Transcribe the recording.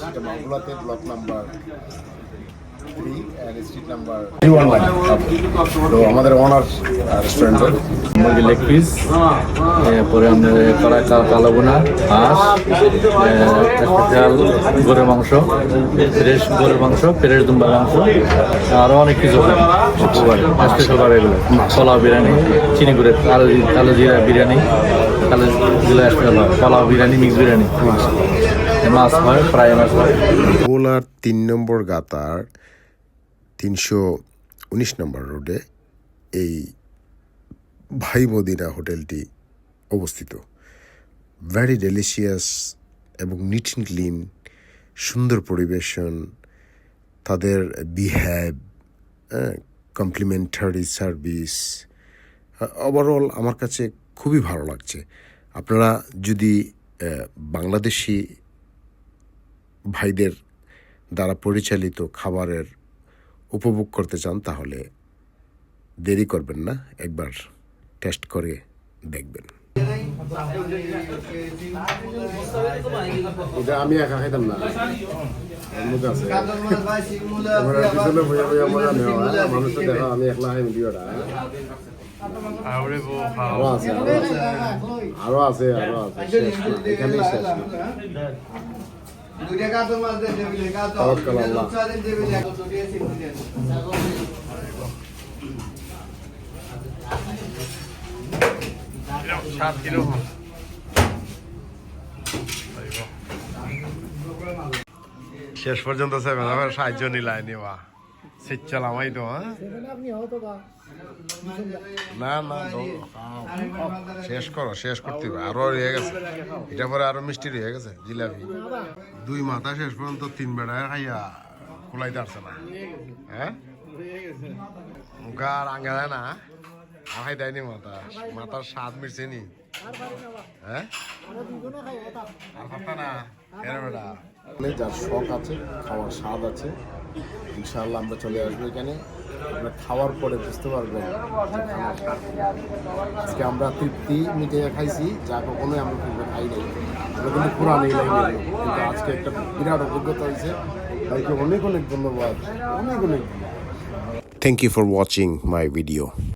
সেটা মাগুলাতে block number three and street number তো আমাদের ওনার রেস্টুরেন্টের মুরগি লেগ পিস এরপরে আমাদের কড়াই কালো বোনা হাঁস স্পেশাল গরুর মাংস ফ্রেশ গরুর মাংস ফ্রেশ দুম্বার মাংস আরও অনেক কিছু খাবার এগুলো। পোলাও বিরিয়ানি চিনি গুড়ে কালো কালো জিরা বিরিয়ানি কালো জিরা পোলাও বিরিয়ানি মিক্স বিরিয়ানি। ভোলার তিন নম্বর গাতার তিনশো উনিশ নম্বর রোডে এই ভাই মদিনা হোটেলটি অবস্থিত। ভ্যারি ডেলিশিয়াস এবং নিট অ্যান্ড ক্লিন সুন্দর পরিবেশন, তাদের বিহেভ কমপ্লিমেন্টারি সার্ভিস ওভারঅল আমার কাছে খুবই ভালো লাগছে। আপনারা যদি বাংলাদেশি ভাইদের দ্বারা পরিচালিত খাবারের উপভোগ করতে চান, তাহলে দেরি করবেন না। একবার টেস্ট করে দেখবেন। আমি না। আরও আছে আরও আছে। আরও আছে এখানেই শেষ। সাত কিলো শেষ পর্যন্ত সেভেন সাহায্য নিলাই নিবা সিচ্ছালামাই তো হ্যাঁ না না। শেষ করো, শেষ করতে হবে। আরও রয়ে গেছে। এটা পরে আরও মিষ্টি রয়ে গেছে, জিলাপি। দুই মাথা শেষ পর্যন্ত তিন বেড়ায় খাইয়া কুলাইতে পারছে না। হ্যাঁ? মুখা আর দেয় না আহাই দেয়নি মাথা। মাথার স্বাদ মিটছে নি। হ্যাঁ? আর পারতা না বেটা যার শখ আছে, খাওয়ার স্বাদ আছে ইনশাআল্লাহ আমরা চলে আসব এখানে। আমরা খাওয়ার পরে বুঝতে পারবেন। আজকে আমরা তৃপ্তি মিটে খাইছি, যা কখনোই আমরা কিন্তু খাই নাই। আমরা কিন্তু পুরান এই কিন্তু আজকে একটা বিরাট অভিজ্ঞতা হয়েছে। তাইকে অনেক অনেক ধন্যবাদ। অনেক অনেক Thank you for watching my video.